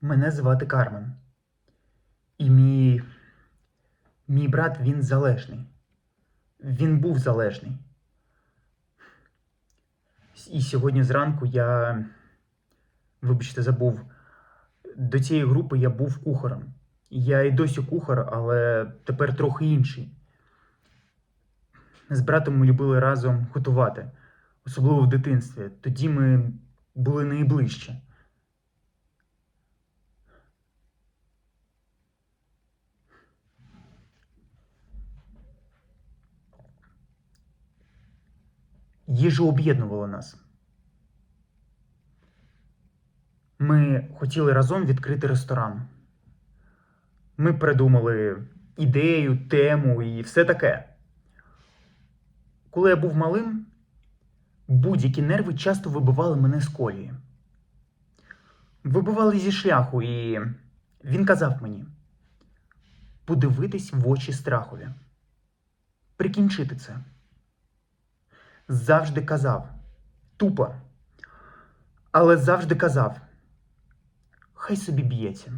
Мене звати Кармен. І мій, мій брат він залежний. Він був залежний. І сьогодні зранку я, вибачте, забув. До цієї групи я був кухарем. Я і досі кухар, але тепер трохи інший. З братом ми любили разом готувати, особливо в дитинстві. Тоді ми були найближче. Їжа об'єднувала нас. Ми хотіли разом відкрити ресторан. Ми придумали ідею, тему і все таке. Коли я був малим, будь-які нерви часто вибивали мене з колії. Вибивали зі шляху, і він казав мені подивитись в очі страхові, прикінчити це. Завжди казав, тупо, але завжди казав, хай собі б'ється.